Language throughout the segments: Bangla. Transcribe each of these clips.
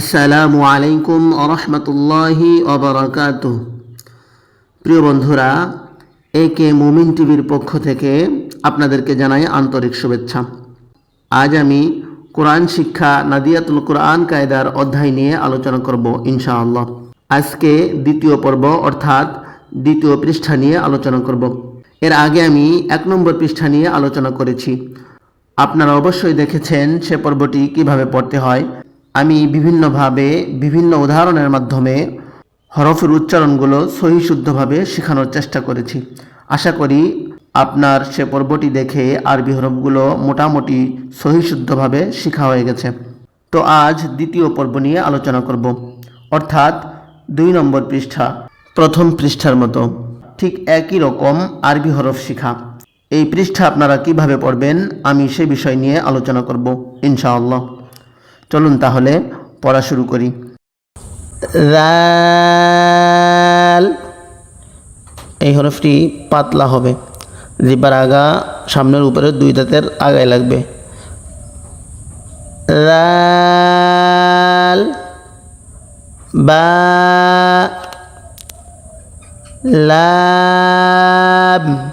আসসালামু আলাইকুম আরহামতুল্লাহি অবরাকাত প্রিয় বন্ধুরা এ কে মুমিন টিভির পক্ষ থেকে আপনাদেরকে জানাই আন্তরিক শুভেচ্ছা। আজ আমি কোরআন শিক্ষা নাদিয়াতুল কোরআন কায়দার অধ্যায় নিয়ে আলোচনা করব ইনশাআল্লাহ। আজকে দ্বিতীয় পর্ব অর্থাৎ দ্বিতীয় পৃষ্ঠা নিয়ে আলোচনা করব। এর আগে আমি এক নম্বর পৃষ্ঠা নিয়ে আলোচনা করেছি। আপনারা অবশ্যই দেখেছেন সে পর্বটি কীভাবে পড়তে হয়। আমি বিভিন্নভাবে, বিভিন্ন উদাহরণের মাধ্যমে হরফের উচ্চারণগুলো সহি শুদ্ধভাবে শেখানোর চেষ্টা করেছি। আশা করি আপনার সে পর্বটি দেখে আরবি হরফগুলো মোটামুটি সহি শুদ্ধভাবে শেখা হয়ে গেছে। তো আজ দ্বিতীয় পর্ব নিয়ে আলোচনা করব। অর্থাৎ দুই নম্বর পৃষ্ঠা, প্রথম পৃষ্ঠার মতো। ঠিক একই রকম আরবি হরফ শিখা। এই পৃষ্ঠা আপনারা কীভাবে পড়বেন আমি সে বিষয় নিয়ে আলোচনা করব, ইনশাআল্লাহ। চলুন তাহলে পড়া শুরু করি। রাল। এই হরফটি পাতলা হবে। জিব্বার আগা সামনের উপরে দুই দাঁতের আগায় লাগবে। রাল। বা। লাম।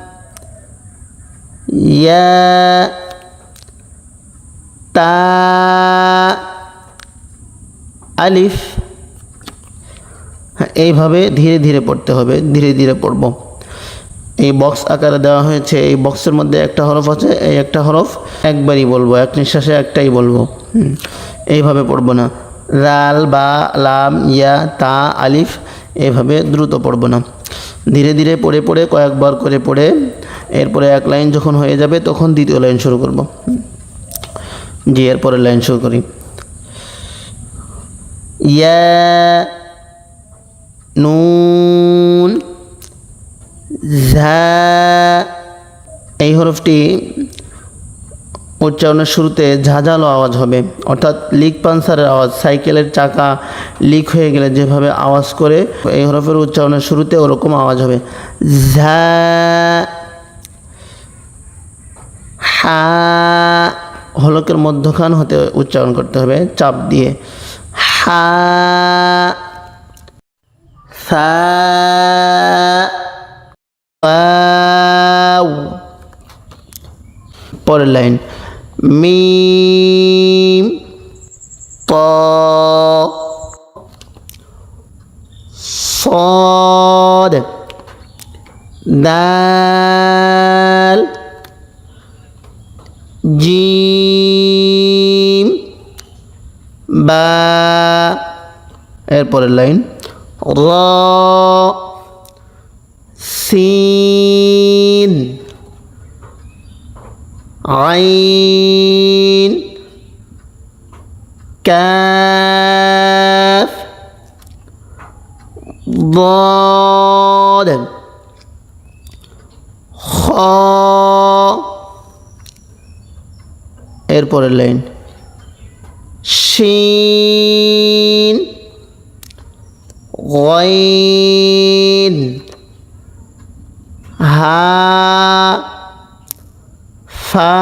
ইয়া। তা। আলিফ হ্যাঁ, এইভাবে ধীরে ধীরে পড়তে হবে ধীরে ধীরে পড়ব। এই বক্স আকারে দেওয়া হয়েছে এই বক্সের মধ্যে একটা হরফ আছে এই একটা হরফ একবারই বলব এক নিঃশ্বাসে একটাই বলব। এইভাবে পড়ব না। রাল বা লাম ইয়া তা আলিফ এভাবে দ্রুত পড়ব না। ধীরে ধীরে পড়ে পড়ে কয়েকবার করে পড়ে এরপরে এক লাইন যখন হয়ে যাবে তখন দ্বিতীয় লাইন শুরু করব। জি এরপরে লাইন শুরু করি। ইয়া নুন ঝা এই হরফটি উচ্চারণের শুরুতে ঝাঁঝালো আওয়াজ হবে। অর্থাৎ লিক পানসারের আওয়াজ, সাইকেলের চাকা লিক হয়ে গেলে যেভাবে আওয়াজ করে, এই হরফের উচ্চারণের শুরুতে ওরকম আওয়াজ হবে। ঝা, হা, হলকের মধ্যখান হতে উচ্চারণ করতে হবে, চাপ দিয়ে। হা সা ওয়াও পরের লাইন মিম প صاد দাল জিম এরপরের লাইন র সিন আইন কাফ ضاد খ এরপরের লাইন শিন গইন। হা ফা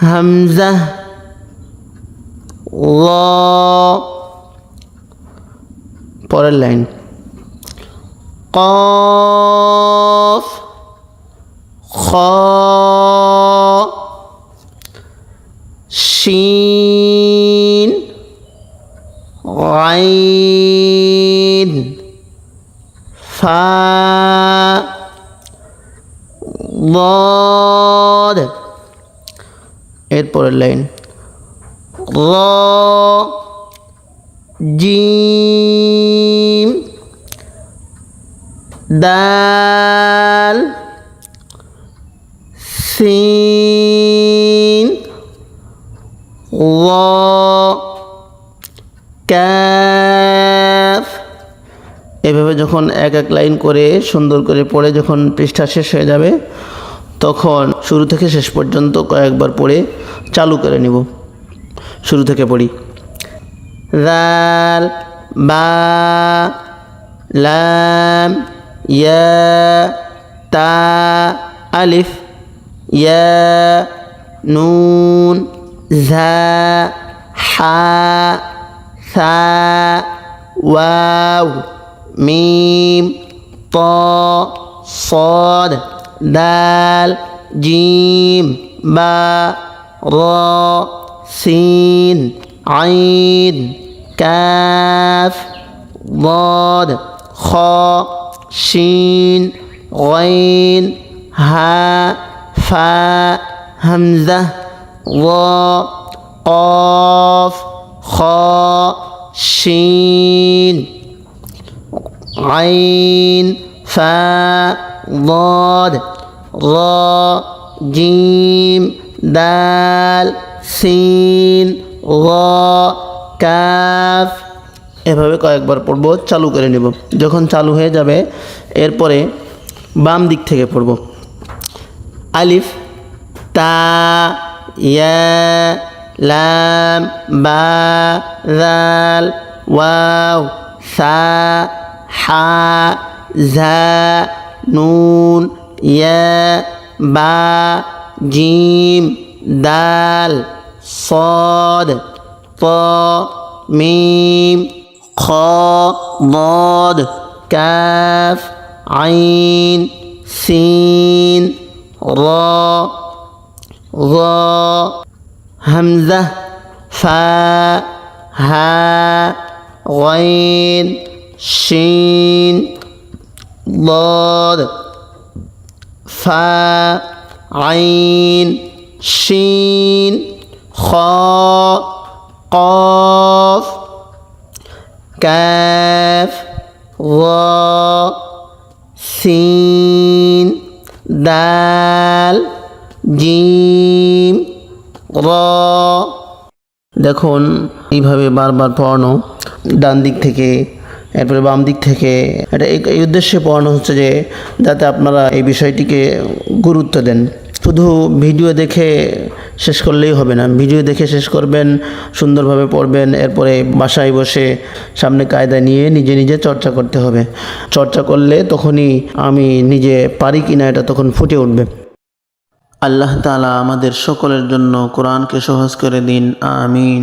হামজা ল পরের লাইন। কফ খ শিন আইন ফা ضاد এরপরের লাইন র জিম দাল সিন ও ক্যাফ এভাবে যখন এক এক লাইন করে সুন্দর করে পড়ে যখন পৃষ্ঠা শেষ হয়ে যাবে, তখন শুরু থেকে শেষ পর্যন্ত কয়েকবার পড়ে চালু করে নিব। শুরু থেকে পড়ি। রাল বা, লাম, ইয়া, তা, আলিফ, ইয়া, নুন, ঝা حا ثا واو ميم طا صاد دال جيم با را سين عين كاف ضاد خا شين غين ها فا همزة ضا قاف خا شين عين فا ضاد را جيم دال সিন গ কাফ এভাবে কয়েকবার পড়ব চালু করে নেব যখন চালু হয়ে যাবে এরপরে বাম দিক থেকে পড়ব আলিফ তা ইয়া لام با ذال واو ثا حاء زاء نون ياء باء جيم دال صاد طا ميم خاء ضاد كاف عين سين را ظاء همزة فا ها غين شين ضاد فا عين شين خاء قاف كاف ظا سين دال جيم. দেখুন, এইভাবে বারবার পড়ানো, ডান দিক থেকে, এরপরে বাম দিক থেকে। এটা এই উদ্দেশ্যে পড়ানো হচ্ছে যে, যাতে আপনারা এই বিষয়টিকে গুরুত্ব দেন। শুধু ভিডিও দেখে শেষ করলেই হবে না। ভিডিও দেখে শেষ করবেন, সুন্দরভাবে পড়বেন, এরপরে বাসায় বসে সামনে কায়দা নিয়ে নিজে নিজে চর্চা করতে হবে। চর্চা করলে তখনই আমি নিজে পারি কিনা এটা তখন ফুটে উঠবে। আল্লাহ তালা আমাদের সকলের জন্য কোরআনকে সহজ করে দিন আমিন।